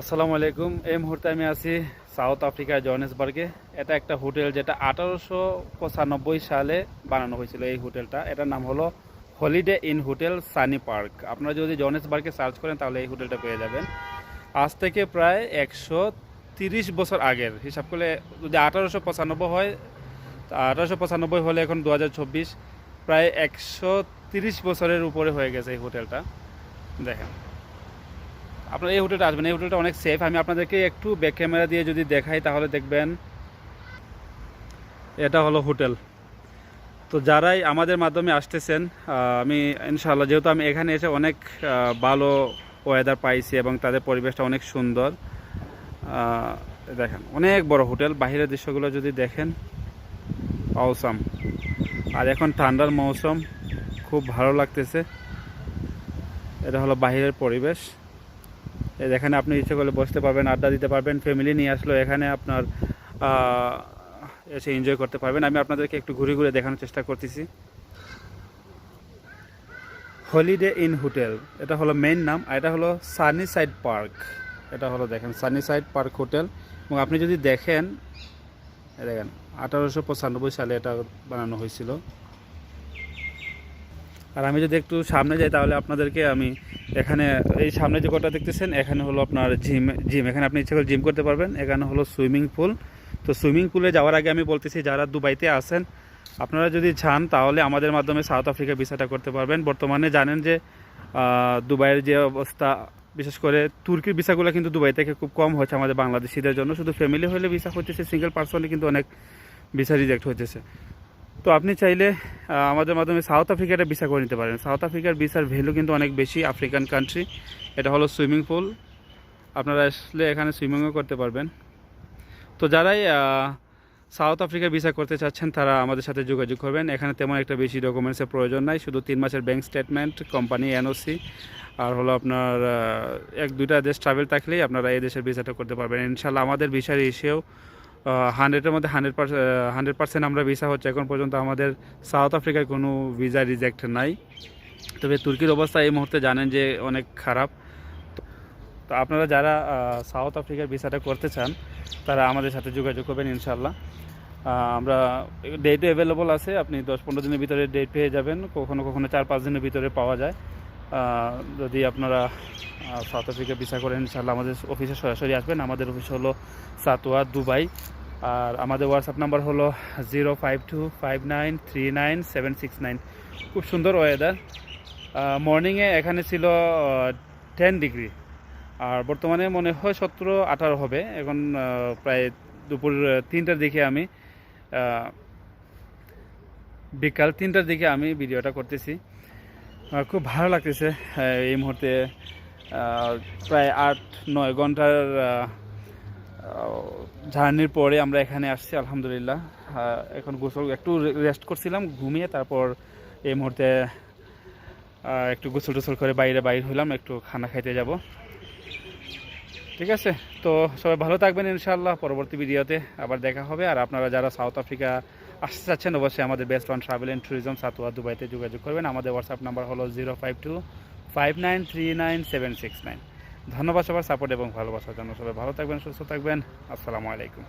আসসালামু আলাইকুম। এই মুহূর্তে আমি আছি সাউথ আফ্রিকার জোহানেসবার্গে। এটা একটা হোটেল যেটা আঠারোশো পঁচানব্বই সালে বানানো হয়েছিল এই হোটেলটা। এটার নাম হলো holiday inn hotel Sunny Park আপনারা যদি জোহানেসবার্গে সার্চ করেন তাহলে এই হোটেলটা পেয়ে যাবেন। আজ থেকে প্রায় একশো তিরিশ বছর আগের। হিসাব করলে যদি আঠারোশো পঁচানব্বই হয় আঠারোশো পঁচানব্বই হলে এখন দু হাজার চব্বিশ। প্রায় একশো তিরিশ বছরের উপরে হয়ে গেছে এই হোটেলটা। দেখেন। আপনারা এই হোটেলটা আসবেন, এই হোটেলটা অনেক সেফ আমি আপনাদেরকে একটু ব্যাক ক্যামেরা দিয়ে যদি দেখাই, তাহলে দেখবেন এটা হলো হোটেল। তো যারাই আমাদের মাধ্যমে আসতেছেন আমি ইনশাআল্লাহ, যেহেতু আমি এখানে এসে অনেক ভালো ওয়েদার পাইছি এবং তাদের পরিবেশটা অনেক সুন্দর দেখেন, অনেক বড় হোটেল। বাহিরের দৃশ্যগুলো যদি দেখেন অসাম আর এখন ঠান্ডার মৌসুম, খুব ভালো লাগতেছে। এটা হলো বাহিরের পরিবেশ। এখানে আপনি ইচ্ছে করলে বসতে পারবেন, আড্ডা দিতে পারবেন ফ্যামিলি নিয়ে আসলো, এখানে আপনার এসে এনজয় করতে পারবেন। আমি আপনাদেরকে একটু ঘুরে ঘুরে দেখানোর চেষ্টা করতেছি। হলিডে ইন হোটেল এটা হলো মেইন নাম, আর এটা হলো সানি সাইড পার্ক এটা হলো দেখেন সানি সাইড পার্ক হোটেল এবং আপনি যদি দেখেন দেখেন, আঠারোশো পঁচানব্বই সালে এটা বানানো হয়েছিল। আর আমি যদি একটু সামনে যাই তাহলে আপনাদেরকে আমি এখানে, এই সামনে যে কোটা দেখতেছেন, এখানে হলো আপনার জিম জিম। এখানে আপনি ইচ্ছে করে জিম করতে পারবেন। এখানে হলো সুইমিং পুল। তো সুইমিং পুলে যাওয়ার আগে আমি বলতেছি, যারা দুবাইতে আছেন, আপনারা যদি চান তাহলে আমাদের মাধ্যমে সাউথ আফ্রিকা ভিসাটা করতে পারবেন। বর্তমানে জানেন যে দুবাইয়ের যে অবস্থা, বিশেষ করে তুর্কির ভিসাগুলো কিন্তু দুবাই থেকে খুব কম হচ্ছে আমাদের বাংলাদেশিদের জন্য। শুধু ফ্যামিলি হলে ভিসা হচ্ছে সিঙ্গেল পার্সনলি কিন্তু অনেক ভিসা রিজেক্ট হইতেছে তো আপনি চাইলে আমাদের মাধ্যমে সাউথ আফ্রিকাটা ভিসা করে নিতে পারেন। সাউথ আফ্রিকার ভিসার ভ্যালু কিন্তু অনেক বেশি আফ্রিকান কান্ট্রি এটা হলো সুইমিং পুল আপনারা আসলে এখানে সুইমিংও করতে পারবেন। তো যারাই সাউথ আফ্রিকার ভিসা করতে চাচ্ছেন, তারা আমাদের সাথে যোগাযোগ করবেন। এখানে তেমন একটা বেশি ডকুমেন্টসের প্রয়োজন নাই। শুধু তিন মাসের ব্যাংক স্টেটমেন্ট কোম্পানি এনওসি আর হলো আপনার এক দুইটা দেশ ট্রাভেল থাকলেই আপনারা এই দেশের ভিসাটা করতে পারবেন। ইনশাল্লাহ আমাদের ভিসার এসেও হান্ড্রেডের মধ্যে হান্ড্রেড পার্সেন্ট হান্ড্রেড পার্সেন্ট আমরা ভিসা হচ্ছে। এখন পর্যন্ত আমাদের সাউথ আফ্রিকায় কোনো ভিসা রিজেক্ট নাই। তবে তুর্কির অবস্থা এই মুহূর্তে জানেন যে অনেক খারাপ। তো আপনারা যারা সাউথ আফ্রিকার ভিসাটা করতে চান, তারা আমাদের সাথে যোগাযোগ করবেন ইনশাল্লাহ আমরা ডেটও অ্যাভেলেবল আছে। আপনি দশ পনেরো দিনের ভিতরে ডেট পেয়ে যাবেন। কখনো কখনো চার পাঁচ দিনের ভিতরে পাওয়া যায়। যদি আপনারা সাউথ আফ্রিকা ভিসা করেন ইনশাল্লাহ আমাদের অফিসে সরাসরি আসবেন। আমাদের অফিস হলো সাতোয়া, দুবাই। আর আমাদের হোয়াটসঅ্যাপ নাম্বার হলো zero five two five nine three nine seven six nine খুব সুন্দর ওয়েদার মর্নিংয়ে এখানে ছিল টেন ডিগ্রি আর বর্তমানে মনে হয় সতেরো, আঠারো হবে। এখন প্রায় দুপুর তিনটার দিকে আমি বিকাল তিনটার দিকে আমি ভিডিওটা করতেছি। খুব ভালো লাগতেছে এই মুহূর্তে প্রায় আট, নয় ঘণ্টার জার্নির পরে আমরা এখানে আসছি, আলহামদুলিল্লাহ। এখন গোসল, একটু রেস্ট করছিলাম, ঘুমিয়ে তারপর এই মুহূর্তে একটু গোসল টোসল করে বাইরে বাইর হলাম একটু খানা খাইতে যাব। ঠিক আছে? তো সবাই ভালো থাকবেন ইনশাল্লাহ পরবর্তী ভিডিওতে আবার দেখা হবে। আর আপনারা যারা সাউথ আফ্রিকা আসতে চাচ্ছেন, অবশ্যই আমাদের best on travel and tourism Satwa দুবাইতে যোগাযোগ করবেন। আমাদের হোয়াটসঅ্যাপ নাম্বার হলো zero five two five nine three nine seven six nine ধন্যবাদ সবার সাপোর্ট এবং ভালোবাসার জন্য সবাই ভালো থাকবেন, সুস্থ থাকবেন। আসসালামু আলাইকুম।